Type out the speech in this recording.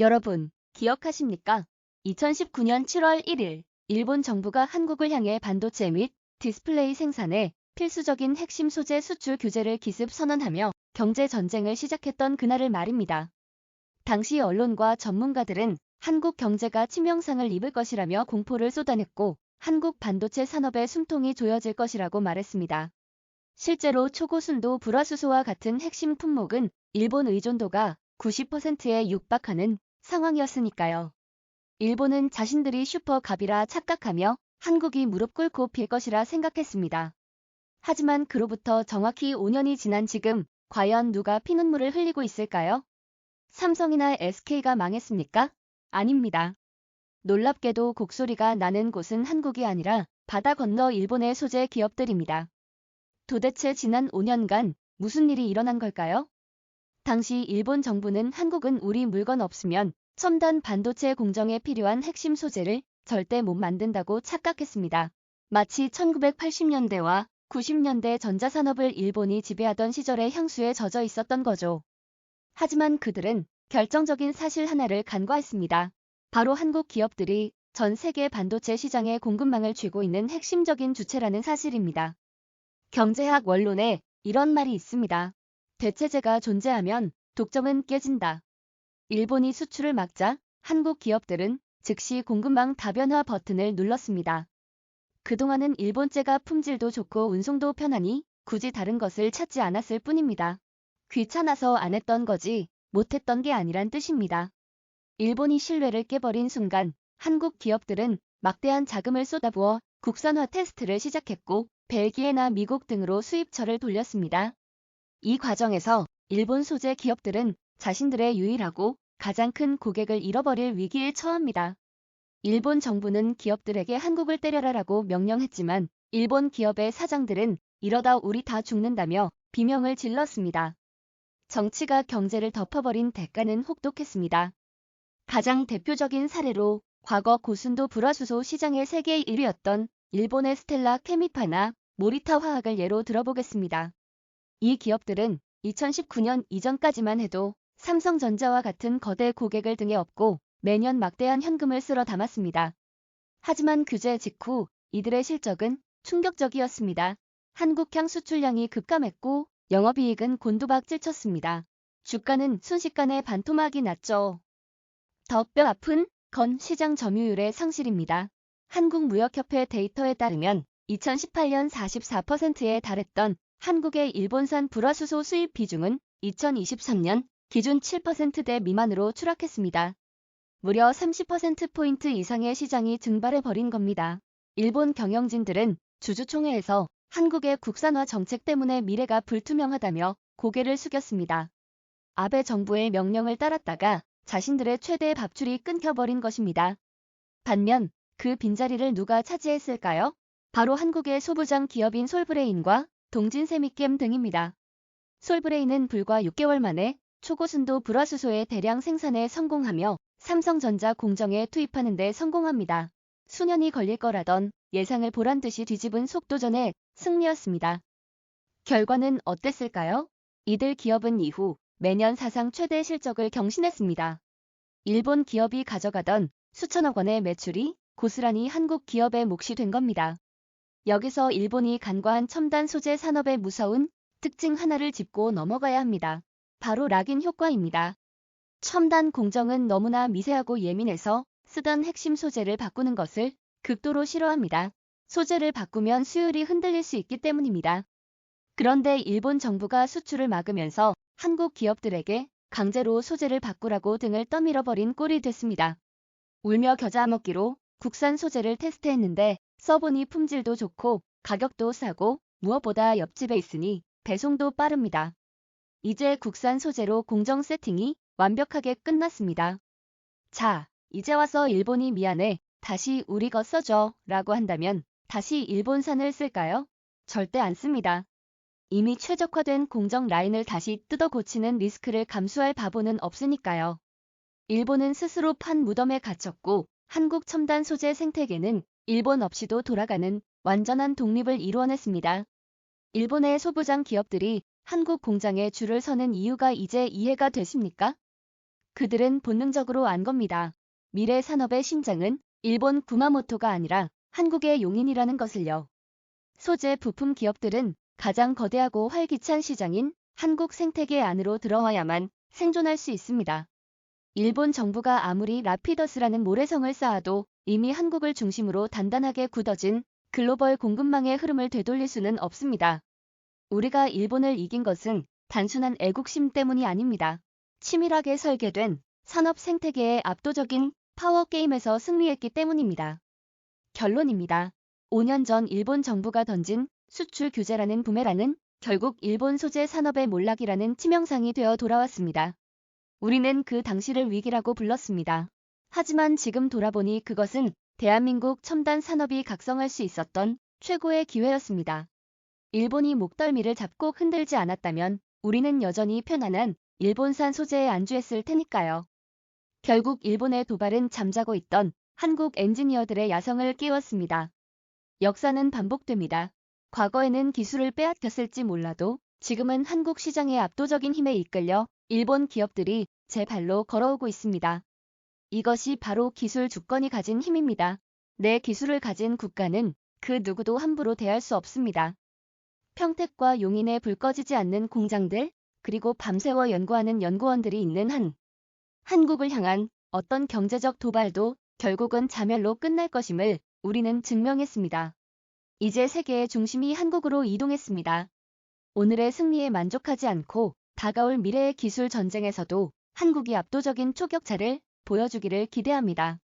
여러분, 기억하십니까? 2019년 7월 1일, 일본 정부가 한국을 향해 반도체 및 디스플레이 생산에 필수적인 핵심 소재 수출 규제를 기습 선언하며 경제 전쟁을 시작했던 그날을 말입니다. 당시 언론과 전문가들은 한국 경제가 치명상을 입을 것이라며 공포를 쏟아냈고 한국 반도체 산업의 숨통이 조여질 것이라고 말했습니다. 실제로 초고순도 불화수소와 같은 핵심 품목은 일본 의존도가 90%에 육박하는 상황이었으니까요. 일본은 자신들이 슈퍼갑이라 착각하며 한국이 무릎 꿇고 빌 것이라 생각했습니다. 하지만 그로부터 정확히 5년이 지난 지금 과연 누가 피눈물을 흘리고 있을까요? 삼성이나 SK가 망했습니까? 아닙니다. 놀랍게도 곡소리가 나는 곳은 한국이 아니라 바다 건너 일본의 소재 기업들입니다. 도대체 지난 5년간 무슨 일이 일어난 걸까요? 당시 일본 정부는 한국은 우리 물건 없으면 첨단 반도체 공정에 필요한 핵심 소재를 절대 못 만든다고 착각했습니다. 마치 1980년대와 90년대 전자산업을 일본이 지배하던 시절의 향수에 젖어 있었던 거죠. 하지만 그들은 결정적인 사실 하나를 간과했습니다. 바로 한국 기업들이 전 세계 반도체 시장의 공급망을 쥐고 있는 핵심적인 주체라는 사실입니다. 경제학 원론에 이런 말이 있습니다. 대체제가 존재하면 독점은 깨진다. 일본이 수출을 막자 한국 기업들은 즉시 공급망 다변화 버튼을 눌렀습니다. 그동안은 일본제가 품질도 좋고 운송도 편하니 굳이 다른 것을 찾지 않았을 뿐입니다. 귀찮아서 안 했던 거지 못했던 게 아니란 뜻입니다. 일본이 신뢰를 깨버린 순간 한국 기업들은 막대한 자금을 쏟아부어 국산화 테스트를 시작했고 벨기에나 미국 등으로 수입처를 돌렸습니다. 이 과정에서 일본 소재 기업들은 자신들의 유일하고 가장 큰 고객을 잃어버릴 위기에 처합니다. 일본 정부는 기업들에게 한국을 때려라라고 명령했지만 일본 기업의 사장들은 이러다 우리 다 죽는다며 비명을 질렀습니다. 정치가 경제를 덮어버린 대가는 혹독했습니다. 가장 대표적인 사례로 과거 고순도 불화수소 시장의 세계 1위였던 일본의 스텔라 케미파나 모리타 화학을 예로 들어보겠습니다. 이 기업들은 2019년 이전까지만 해도 삼성전자와 같은 거대 고객을 등에 업고 매년 막대한 현금을 쓸어 담았습니다. 하지만 규제 직후 이들의 실적은 충격적이었습니다. 한국향 수출량이 급감했고 영업이익은 곤두박질 쳤습니다. 주가는 순식간에 반토막이 났죠. 더 뼈 아픈 건 시장 점유율의 상실입니다. 한국무역협회 데이터에 따르면 2018년 44%에 달했던 한국의 일본산 불화수소 수입 비중은 2023년 기준 7%대 미만으로 추락했습니다. 무려 30%포인트 이상의 시장이 증발해버린 겁니다. 일본 경영진들은 주주총회에서 한국의 국산화 정책 때문에 미래가 불투명하다며 고개를 숙였습니다. 아베 정부의 명령을 따랐다가 자신들의 최대 밥줄이 끊겨버린 것입니다. 반면 그 빈자리를 누가 차지했을까요? 바로 한국의 소부장 기업인 솔브레인과 동진 세미겜 등입니다. 솔브레인은 불과 6개월 만에 초고순도 불화수소의 대량 생산에 성공하며 삼성전자 공정에 투입하는 데 성공합니다. 수년이 걸릴 거라던 예상을 보란 듯이 뒤집은 속도전의 승리였습니다. 결과는 어땠을까요? 이들 기업은 이후 매년 사상 최대 실적을 경신했습니다. 일본 기업이 가져가던 수천억 원의 매출이 고스란히 한국 기업의 몫이 된 겁니다. 여기서 일본이 간과한 첨단 소재 산업의 무서운 특징 하나를 짚고 넘어가야 합니다. 바로 락인 효과입니다. 첨단 공정은 너무나 미세하고 예민해서 쓰던 핵심 소재를 바꾸는 것을 극도로 싫어합니다. 소재를 바꾸면 수율이 흔들릴 수 있기 때문입니다. 그런데 일본 정부가 수출을 막으면서 한국 기업들에게 강제로 소재를 바꾸라고 등을 떠밀어버린 꼴이 됐습니다. 울며 겨자 먹기로 국산 소재를 테스트했는데 써보니 품질도 좋고 가격도 싸고 무엇보다 옆집에 있으니 배송도 빠릅니다. 이제 국산 소재로 공정 세팅이 완벽하게 끝났습니다. 자, 이제 와서 일본이 미안해. 다시 우리 거 써줘. 라고 한다면 다시 일본산을 쓸까요? 절대 안 씁니다. 이미 최적화된 공정 라인을 다시 뜯어 고치는 리스크를 감수할 바보는 없으니까요. 일본은 스스로 판 무덤에 갇혔고 한국 첨단 소재 생태계는 일본 없이도 돌아가는 완전한 독립을 이루어냈습니다. 일본의 소부장 기업들이 한국 공장에 줄을 서는 이유가 이제 이해가 되십니까? 그들은 본능적으로 안 겁니다. 미래 산업의 심장은 일본 구마모토가 아니라 한국의 용인이라는 것을요. 소재 부품 기업들은 가장 거대하고 활기찬 시장인 한국 생태계 안으로 들어와야만 생존할 수 있습니다. 일본 정부가 아무리 라피더스라는 모래성을 쌓아도 이미 한국을 중심으로 단단하게 굳어진 글로벌 공급망의 흐름을 되돌릴 수는 없습니다. 우리가 일본을 이긴 것은 단순한 애국심 때문이 아닙니다. 치밀하게 설계된 산업 생태계의 압도적인 파워게임에서 승리했기 때문입니다. 결론입니다. 5년 전 일본 정부가 던진 수출 규제라는 부메랑은 결국 일본 소재 산업의 몰락이라는 치명상이 되어 돌아왔습니다. 우리는 그 당시를 위기라고 불렀습니다. 하지만 지금 돌아보니 그것은 대한민국 첨단 산업이 각성할 수 있었던 최고의 기회였습니다. 일본이 목덜미를 잡고 흔들지 않았다면 우리는 여전히 편안한 일본산 소재에 안주했을 테니까요. 결국 일본의 도발은 잠자고 있던 한국 엔지니어들의 야성을 깨웠습니다. 역사는 반복됩니다. 과거에는 기술을 빼앗겼을지 몰라도 지금은 한국 시장의 압도적인 힘에 이끌려 일본 기업들이 제 발로 걸어오고 있습니다. 이것이 바로 기술 주권이 가진 힘입니다. 내 기술을 가진 국가는 그 누구도 함부로 대할 수 없습니다. 평택과 용인에 불 꺼지지 않는 공장들, 그리고 밤새워 연구하는 연구원들이 있는 한 한국을 향한 어떤 경제적 도발도 결국은 자멸로 끝날 것임을 우리는 증명했습니다. 이제 세계의 중심이 한국으로 이동했습니다. 오늘의 승리에 만족하지 않고 다가올 미래의 기술 전쟁에서도 한국이 압도적인 초격차를 보여주기를 기대합니다.